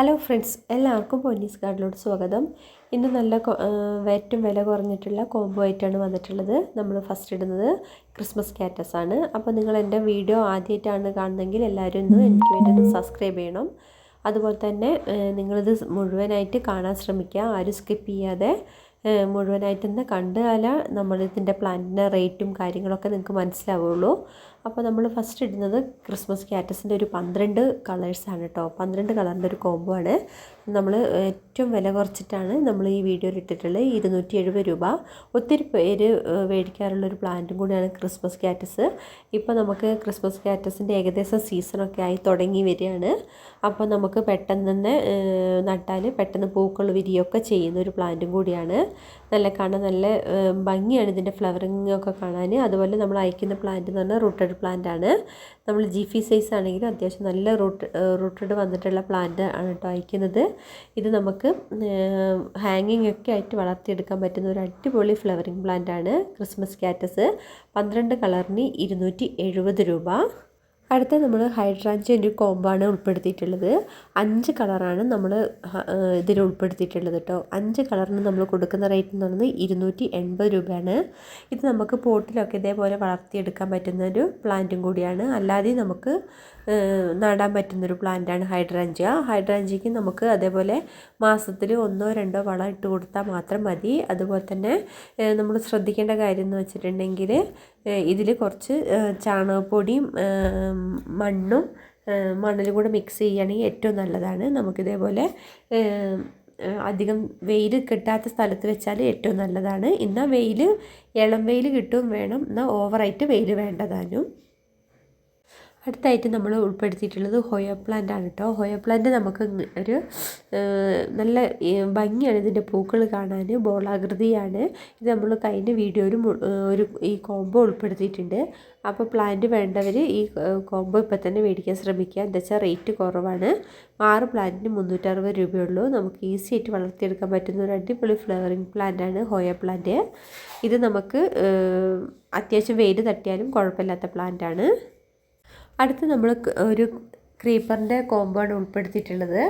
Hello friends എല്ലാവർക്കും police കാർഡിലോട്ട് സ്വാഗതം. ഇന്ന് നല്ല ഏറ്റവും വില കുറഞ്ഞിട്ടുള്ള കോംബോ ആയിട്ടാണ് വന്നിട്ടുള്ളത്. നമ്മൾ ഫസ്റ്റ് ഇടുന്നത് ക്രിസ്മസ് കാറ്റസ് ആണ്. അപ്പോൾ നിങ്ങൾ എന്റെ വീഡിയോ ആദ്യമായിട്ടാണ് കാണുന്നതെങ്കിൽ എല്ലാവരും ഒന്ന് എനിക്ക് വേണ്ടി ഒന്ന് സബ്സ്ക്രൈബ് ചെയ്യണം. അതുപോലെ തന്നെ നിങ്ങളിത് മുഴുവനായിട്ട് കാണാൻ ശ്രമിക്കുക. ആരും സ്കിപ്പ് ചെയ്യാതെ മുഴുവനായിട്ടൊന്ന് കണ്ടാൽ നമ്മളിതിന്റെ പ്ലാന്റിന്റെ റേറ്റും കാര്യങ്ങളൊക്കെ നിങ്ങൾക്ക് മനസ്സിലാവുള്ളൂ. അപ്പോൾ നമ്മൾ ഫസ്റ്റ് ഇടുന്നത് ക്രിസ്മസ് ക്യാറ്റസിന്റെ ഒരു പന്ത്രണ്ട് കളേഴ്സാണ് കേട്ടോ പന്ത്രണ്ട് കളറിന്റെ ഒരു കോംബോ ആണ്. നമ്മൾ ഏറ്റവും വില കുറച്ചിട്ടാണ് നമ്മൾ ഈ വീഡിയോയിൽ ഇട്ടിട്ടുള്ളത്. ഇരുന്നൂറ്റി എഴുപത് രൂപ. ഒത്തിരി പേര് മേടിക്കാറുള്ളൊരു പ്ലാന്റും കൂടിയാണ് ക്രിസ്മസ് ക്യാറ്റസ് ഇപ്പോൾ നമുക്ക് ക്രിസ്മസ് ക്യാറ്റസിന്റെ ഏകദേശം സീസണൊക്കെ ആയി തുടങ്ങി വരികയാണ്. അപ്പോൾ നമുക്ക് പെട്ടെന്ന് തന്നെ നട്ടാൽ പെട്ടെന്ന് പൂക്കൾ വിരിയൊക്കെ ചെയ്യുന്ന ഒരു പ്ലാന്റും കൂടിയാണ്. നല്ല കാണാൻ നല്ല ഭംഗിയാണ് ഇതിന്റെ ഫ്ലവറിങ് ഒക്കെ കാണാൻ അതുപോലെ നമ്മൾ അയക്കുന്ന പ്ലാന്റ് എന്ന് പറഞ്ഞാൽ റൂട്ടഡ് പ്ലാന്റ് ആണ് നമ്മൾ ജിഫി സൈസ് ആണെങ്കിലും അത്യാവശ്യം നല്ല റൂട്ട് റൂട്ടഡ് വന്നിട്ടുള്ള പ്ലാന്റ് ആണ് കേട്ടോ അയക്കുന്നത്. ഇത് നമുക്ക് ഹാങ്ങിങ് ഒക്കെ ആയിട്ട് വളർത്തിയെടുക്കാൻ പറ്റുന്ന ഒരു അടിപൊളി ഫ്ലവറിങ് പ്ലാന്റ് ആണ്. ക്രിസ്മസ് കാറ്റസ് പന്ത്രണ്ട് കളറിന് ഇരുന്നൂറ്റി രൂപ. അടുത്ത നമ്മൾ ഹൈഡ്രാഞ്ചിയ ഒരു കോമ്പാണ് ഉൾപ്പെടുത്തിയിട്ടുള്ളത്. അഞ്ച് കളറാണ് നമ്മൾ ഇതിൽ ഉൾപ്പെടുത്തിയിട്ടുള്ളത് കേട്ടോ അഞ്ച് കളറിന് നമ്മൾ കൊടുക്കുന്ന റേറ്റ് എന്ന് പറയുന്നത് ഇരുന്നൂറ്റി എൺപത് രൂപയാണ്. ഇത് നമുക്ക് പോട്ടിലൊക്കെ ഇതേപോലെ വളർത്തിയെടുക്കാൻ പറ്റുന്ന ഒരു പ്ലാന്റും കൂടിയാണ്. അല്ലാതെ നമുക്ക് നടാൻ പറ്റുന്നൊരു പ്ലാന്റാണ് ഹൈഡ്രാഞ്ചിയ ഹൈഡ്രാഞ്ചിക്ക് നമുക്ക് അതേപോലെ മാസത്തിൽ ഒന്നോ രണ്ടോ വളം ഇട്ട് കൊടുത്താൽ മാത്രം മതി. അതുപോലെ തന്നെ നമ്മൾ ശ്രദ്ധിക്കേണ്ട കാര്യം എന്ന് വെച്ചിട്ടുണ്ടെങ്കിൽ ഇതിൽ കുറച്ച് ചാണകപ്പൊടിയും മണ്ണും മണലും കൂടെ മിക്സ് ചെയ്യുകയാണെങ്കിൽ ഏറ്റവും നല്ലതാണ്. നമുക്കിതേപോലെ അധികം വെയിൽ കിട്ടാത്ത സ്ഥലത്ത് വെച്ചാൽ ഏറ്റവും നല്ലതാണ്. എന്നാൽ വെയിൽ ഇളം വെയിൽ കിട്ടും വേണം. എന്നാൽ ഓവറായിട്ട് വെയിൽ വേണ്ടതാനും. അടുത്തായിട്ട് നമ്മൾ ഉൾപ്പെടുത്തിയിട്ടുള്ളത് ഹോയ പ്ലാന്റ് ആണ് കേട്ടോ. ഹോയ പ്ലാന്റ് നമുക്ക് ഒരു നല്ല ഭംഗിയാണ് ഇതിന്റെ പൂക്കൾ കാണാൻ. ബോളാകൃതിയാണ്. ഇത് നമ്മൾ കഴിഞ്ഞ വീഡിയോയിലും ഒരു ഈ കോംബോ ഉൾപ്പെടുത്തിയിട്ടുണ്ട്. അപ്പോൾ പ്ലാന്റ് വേണ്ടവർ ഈ കോംബോ ഇപ്പോൾ തന്നെ മേടിക്കാൻ ശ്രമിക്കുക. എന്താ വെച്ചാൽ റേറ്റ് കുറവാണ്. ആറ് പ്ലാന്റിന് മുന്നൂറ്ററുപത് രൂപയുള്ളൂ. നമുക്ക് ഈസി ആയിട്ട് വളർത്തിയെടുക്കാൻ പറ്റുന്ന ഒരു അടിപൊളി ഫ്ലവറിങ് പ്ലാന്റ് ആണ് ഹോയ പ്ലാന്റ്. ഇത് നമുക്ക് അത്യാവശ്യം വെയിൽ തട്ടിയാലും കുഴപ്പമില്ലാത്ത പ്ലാന്റ് ആണ്. അടുത്ത് നമ്മൾ ഒരു ക്രീപ്പറിന്റെ കോമ്പാണ് ഉൾപ്പെടുത്തിയിട്ടുള്ളത്.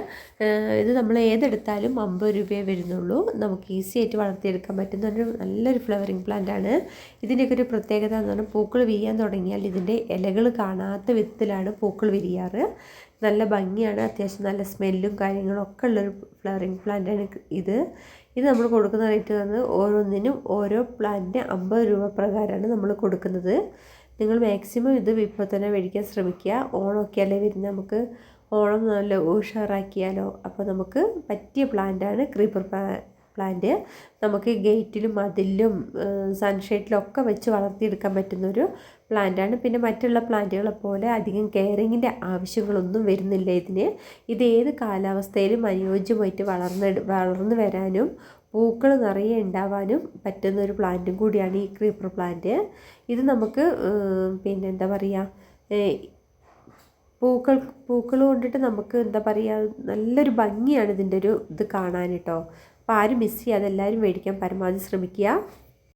ഇത് നമ്മൾ ഏതെടുത്താലും അമ്പത് രൂപയെ വരുന്നുള്ളൂ. നമുക്ക് ഈസി ആയിട്ട് വളർത്തിയെടുക്കാൻ പറ്റുന്ന ഒരു നല്ലൊരു ഫ്ലവറിങ് പ്ലാന്റ് ആണ്. ഇതിന്റെയൊക്കെ ഒരു പ്രത്യേകത എന്ന് പറഞ്ഞാൽ പൂക്കൾ വീയാൻ തുടങ്ങിയാൽ ഇതിന്റെ ഇലകൾ കാണാത്ത വിധത്തിലാണ് പൂക്കൾ വിരിയാറ്. നല്ല ഭംഗിയാണ്. അത്യാവശ്യം നല്ല സ്മെല്ലും കാര്യങ്ങളും ഒക്കെ ഉള്ളൊരു ഫ്ലവറിങ് പ്ലാന്റാണ് ഇത്. ഇത് നമ്മൾ കൊടുക്കുന്ന റേറ്റ് വന്ന് ഓരോന്നിനും ഓരോ പ്ലാന്റിന് അമ്പത് രൂപ പ്രകാരമാണ് നമ്മൾ കൊടുക്കുന്നത്. നിങ്ങൾ മാക്സിമം ഇത് ഇപ്പോൾ തന്നെ മേടിക്കാൻ ശ്രമിക്കുക. ഓണമൊക്കെ അല്ലേ വരുന്ന നമുക്ക് ഓണം നല്ല ഉഷാറാക്കിയാലോ? അപ്പോൾ നമുക്ക് പറ്റിയ പ്ലാന്റാണ് ക്രീപ്പർ പ്ലാന്റ് നമുക്ക് ഗേറ്റിലും മതിലും സൺഷെയ്ഡിലും ഒക്കെ വെച്ച് വളർത്തിയെടുക്കാൻ പറ്റുന്നൊരു പ്ലാന്റാണ്. പിന്നെ മറ്റുള്ള പ്ലാന്റുകളെ പോലെ അധികം കെയറിങ്ങിന്റെ ആവശ്യങ്ങളൊന്നും വരുന്നില്ല ഇതിന്. ഇത് ഏത് കാലാവസ്ഥയിലും അനുയോജ്യമായിട്ട് വളർന്ന് വളർന്നു വരാനും പൂക്കൾ നിറയെ ഉണ്ടാവാനും പറ്റുന്ന ഒരു പ്ലാന്റും കൂടിയാണ് ഈ ക്രീപ്പർ പ്ലാന്റ് ഇത് നമുക്ക് പിന്നെ എന്താ പറയുക പൂക്കൾ പൂക്കൾ കൊണ്ടിട്ട് നമുക്ക് എന്താ പറയുക നല്ലൊരു ഭംഗിയാണ് ഇതിന്റെ ഒരു ഇത് കാണാൻ കേട്ടോ അപ്പോൾ ആരും മിസ് ചെയ്യാതെ എല്ലാവരും മേടിക്കാൻ പരമാവധി ശ്രമിക്കുക.